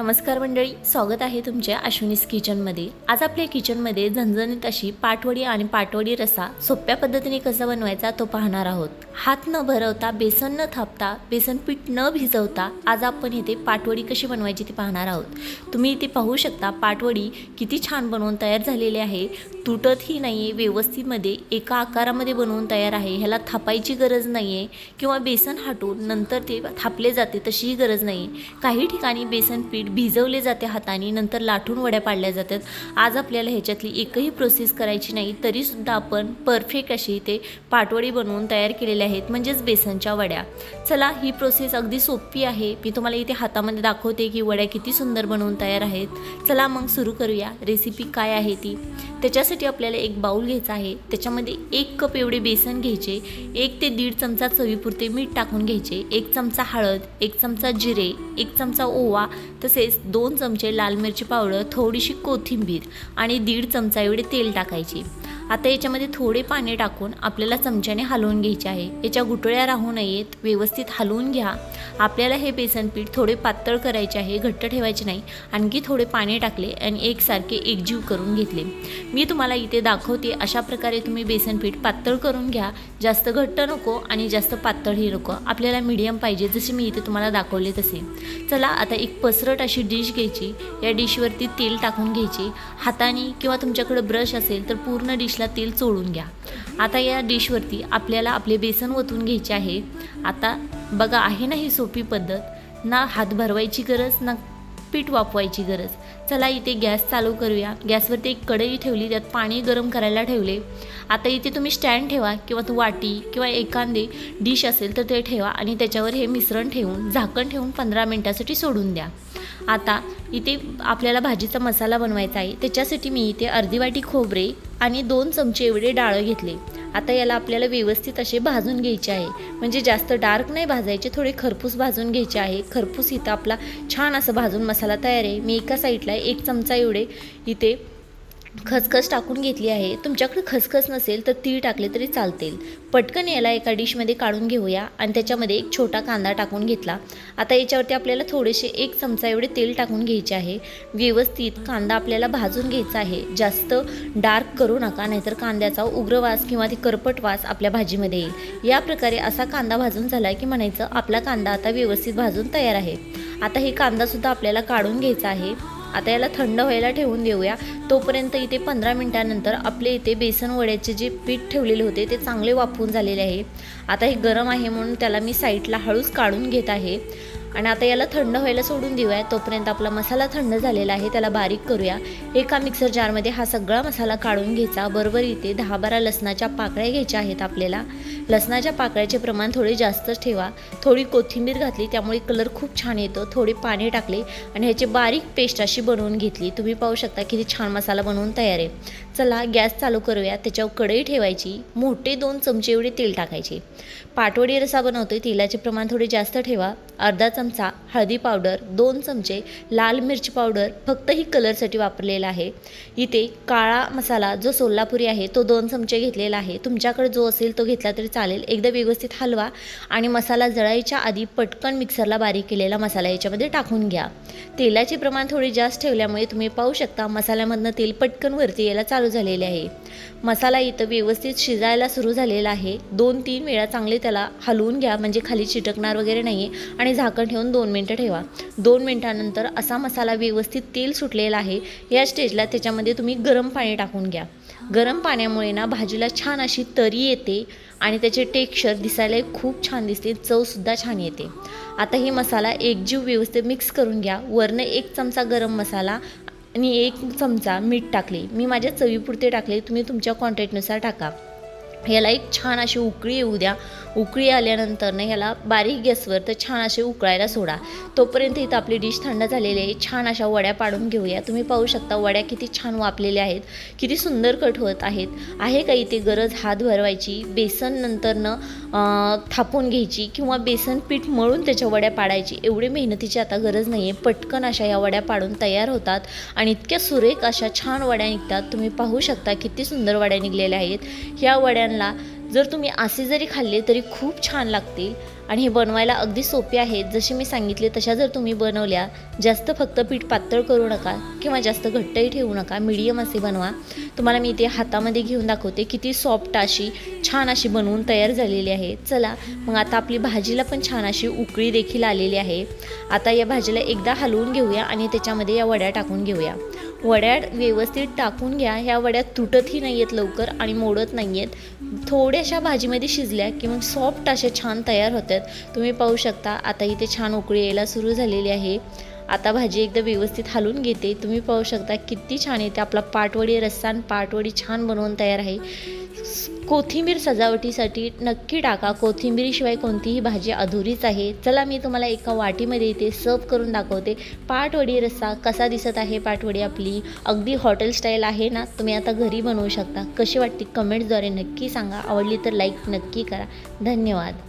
नमस्कार मंडळी स्वागत आहे तुमच्या अश्विनीस किचनमध्ये. आज आपल्या किचनमध्ये झणझणीत अशी पाटवडी आणि पाटवडी रसा सोप्या पद्धतीने कसा बनवायचा तो पाहणार आहोत. हात न भरवता बेसन न थापता बेसन पीठ न भिजवता आज आपण इथे पाटवडी कशी बनवायची ती पाहणार आहोत. तुम्ही इथे पाहू शकता पाटवडी किती छान बनवून तयार झालेली आहे. तुटतही नाही आहे व्यवस्थितमध्ये एका आकारामध्ये बनवून तयार आहे. ह्याला थापायची गरज नाही आहे किंवा बेसन हाटून नंतर ते थापले जाते तशीही गरज नाही आहे काही ठिकाणी बेसन पीठ भिजवले जाते हाताने नंतर लाटून वड्या पाडल्या जातात. आज आपल्याला ह्याच्यातली एकही प्रोसेस करायची नाही तरीसुद्धा आपण परफेक्ट अशी ते पाटवडी बनवून तयार केलेल्या आहेत म्हणजेच बेसनच्या वड्या. चला ही प्रोसेस अगदी सोपी आहे. मी तुम्हाला इथे हातामध्ये दाखवते की वड्या किती सुंदर बनवून तयार आहेत. चला मग सुरू करूया. रेसिपी काय आहे ती? त्यासाठी आपल्याला एक बाऊल घ्यायचा आहे. त्याच्यामध्ये एक कप एवढे बेसन घ्यायचे. एक ते दीड चमचा चवीपुरते मीठ टाकून घ्यायचे. एक चमचा हळद एक चमचा जिरे एक चमचा ओवा तसेच दोन चमचे लाल मिरची पावडर थोडीशी कोथिंबीर आणि दीड चमचा एवढे तेल टाकायचे. आता याच्यामध्ये थोडे पाणी टाकून आपल्याला चमच्याने हलवून घ्यायचे आहे. याच्या गुटळ्या राहू नयेत. व्यवस्थित हलवून घ्या. आपल्याला हे बेसन पीठ थोडे पातळ करायचे आहे घट्ट ठेवायचे नाही. आणखी थोडे पाणी टाकले आणि एकसारखे एकजीव करून घेतले. मी तुम्हाला इथे दाखवते अशा प्रकारे तुम्ही बेसन पीठ पातळ करून घ्या. जास्त घट्ट नको आणि जास्त पातळही नको. आपल्याला मीडियम पाहिजे जसे मी इथे तुम्हाला दाखवले तसे. चला आता एक पसरट अशी डिश घ्यायची. या डिशवरती तेल टाकून घ्यायची. हाताने किंवा तुमच्याकडे ब्रश असेल तर पूर्ण डिश डिशला तेल चोळून घ्या. आता या डिशवरती आपल्याला आपले बेसन ओतून घ्यायचे आहे. आता बघा आहे ना ही सोपी पद्धत? ना हात भरवायची गरज ना पीठ वापवायची गरज. चला इथे गॅस चालू करूया. गॅसवरती एक कढई ठेवली त्यात पाणी गरम करायला ठेवले. आता इथे तुम्ही स्टँड ठेवा किंवा तू वाटी किंवा एखादी डिश असेल तर ते ठेवा आणि त्याच्यावर हे मिश्रण ठेवून झाकण ठेवून पंधरा मिनटासाठी सोडून द्या. आता इथे आपल्याला भाजीचा मसाला बनवायचा आहे. त्याच्यासाठी मी इथे अर्धी वाटी खोबरे आणि दोन चमचे एवढे डाळं घेतले. आता याला आपल्याला व्यवस्थित असे भाजून घ्यायचे आहे. म्हणजे जास्त डार्क नाही भाजायचे थोडे खरपूस भाजून घ्यायचे आहे. खरपूस इथं आपला छान असं भाजून मसाला तयार आहे. मी एका साईडला एक चमचा एवढे इथे खसखस टाकून घेतली आहे. तुमच्याकडे खसखस नसेल तर तीळ टाकले तरी चालतील. पटकन याला एका डिशमध्ये काढून घेऊया आणि त्याच्यामध्ये एक छोटा कांदा टाकून घेतला. आता याच्यावरती आपल्याला थोडेसे एक चमचा एवढे तेल टाकून घ्यायचे आहे. व्यवस्थित कांदा आपल्याला भाजून घ्यायचा आहे. जास्त डार्क करू नका नाहीतर कांद्याचा उग्रवास किंवा ती करपट वास आपल्या भाजीमध्ये येईल. या प्रकारे असा कांदा भाजून झाला की म्हणायचं आपला कांदा आता व्यवस्थित भाजून तयार आहे. आता हे कांदासुद्धा आपल्याला काढून घ्यायचा आहे. आता याला थंड व्हायला ठेवून देऊया. तोपर्यंत इथे पंधरा मिनटानंतर आपले इथे बेसन वड्याचे जे पीठ ठेवलेले होते ते चांगले वाफवून झालेले आहे. आता हे गरम आहे म्हणून त्याला मी साईडला हळूच काढून घेत आहे. आणि आता याला थंड व्हायला सोडून देऊया. तोपर्यंत आपला मसाला थंड झालेला आहे त्याला बारीक करूया. एका मिक्सर जारमध्ये हा सगळा मसाला काढून घ्यायचा. बरोबर इथे दहा बारा लसणाच्या पाकळ्या घ्यायच्या आहेत आपल्याला. लसणाच्या पाकळ्याचे प्रमाण थोडे जास्तच ठेवा. थोडी कोथिंबीर घातली त्यामुळे कलर खूप छान येतो. थोडे पाणी टाकले आणि ह्याची बारीक पेस्ट अशी बनवून घेतली. तुम्ही पाहू शकता किती छान मसाला बनवून तयार आहे. चला गॅस चालू करूया. त्याच्यावर कढई ठेवायची. मोठे दोन चमचे एवढे तेल टाकायचे. पाटवडी रसा बनवतोय तेलाचे प्रमाण थोडे जास्त ठेवा. अर्धा चमचा हळदी पावडर दोन चमचे लाल मिरची पावडर फक्त ही कलरसाठी वापरलेला आहे. इथे काळा मसाला जो सोलापुरी आहे तो दोन चमचे घेतलेला आहे. तुमच्याकडे जो असेल तो घेतला तरी चालेल. एकदा व्यवस्थित हलवा आणि मसाला जळायच्या आधी पटकन मिक्सरला बारीक केलेला मसाला याच्यामध्ये टाकून घ्या. तेलाचे प्रमाण थोडे जास्त ठेवल्यामुळे तुम्ही पाहू शकता मसाल्यामधनं तेल पटकन वरती यायला चालू झालेले आहे. मसाला इथं व्यवस्थित शिजायला सुरू झालेला आहे. दोन तीन वेळा चांगले त्याला हलवून घ्या म्हणजे खाली चिटकणार वगैरे नाही आहे आणि झाकण ठेवून दोन मिनटं ठेवा. दोन मिनटानंतर असा मसाला व्यवस्थित तेल सुटलेला आहे या स्टेजला त्याच्यामध्ये तुम्ही गरम पाणी टाकून घ्या. गरम पाण्यामुळे ना भाजीला छान अशी तरी येते आणि त्याचे टेक्स्चर दिसायला खूप छान दिसते चवसुद्धा छान येते. आता हे मसाला एकजीव व्यवस्थित मिक्स करून घ्या. वरनं एक चमचा गरम मसाला आणि एक चमचा मीठ टाकले. मी माझ्या चवीपुरते टाकले तुम्ही तुमच्या क्वांटिटीनुसार टाका. याला एक छान अशी उकळी येऊ द्या. उकळी आल्यानंतर ना ह्याला बारीक गॅसवर तर छान असे उकळायला सोडा. तोपर्यंत इथं आपली डिश थंड झालेली आहे. छान अशा वड्या पाडून घेऊया. तुम्ही पाहू शकता वड्या किती छान वापलेल्या आहेत. किती सुंदर कट होत आहेत. आहे का इथे गरज? हात भरवायची. बेसन नंतरनं थापून घ्यायची किंवा बेसन पीठ मळून त्याच्या वड्या पाडायची. एवढी मेहनतीची आता गरज नाही आहे पटकन अशा या वड्या पाडून तयार होतात आणि इतक्या सुरेख अशा छान वड्या निघतात. तुम्ही पाहू शकता किती सुंदर वड्या निघलेल्या आहेत. ह्या वड्यांना जर तुम्ही असे जरी खाल्ले तरी खूप छान लागतील आणि हे बनवायला अगदी सोपे आहेत जसे मी सांगितले तशा जर तुम्ही बनवल्या जास्त फक्त पीठ पातळ करू नका किंवा जास्त घट्टही ठेवू नका मीडियम असे बनवा. तुम्हाला मी इथे हातामध्ये घेऊन दाखवते किती सॉफ्ट अशी छान अशी बनवून तयार झालेली आहे. चला मग आता आपली भाजीला पण छान अशी उकळी देखील आलेली आहे. आता या भाजीला एकदा हलवून घेऊया आणि त्याच्यामध्ये या वड्या टाकून घेऊया. वड्या व्यवस्थित टाकून घ्या. ह्या वड्या तुटतही नाही आहेत लवकर आणि मोडत नाही आहेत थोड्याशा भाजीमध्ये शिजल्या की मग सॉफ्ट अशा छान तयार होतात. तुम्ही पाहू शकता आता इथे छान उकळी यायला सुरू झालेली आहे. आता भाजी एकदा व्यवस्थित हलवून घेते. तुम्ही पाहू शकता किती छान येते. आपला पाटवडी रस्सा पाटवडी छान बनवून तयार आहे. कोथिंबीर सजावटीसाठी नक्की टाका. कोथिंबीरीशिवाय कोणतीही भाजी अधुरीच आहे. चला मी तुम्हाला एका वाटीमध्ये इथे सर्व करून दाखवते. पाटवडी रस्सा कसा दिसत आहे? पाटवडी आपली अगदी हॉटेल स्टाईल आहे ना? तुम्ही आता घरी बनवू शकता. कशी वाटते? कमेंट्सद्वारे नक्की सांगा. आवडली तर लाईक नक्की करा. धन्यवाद.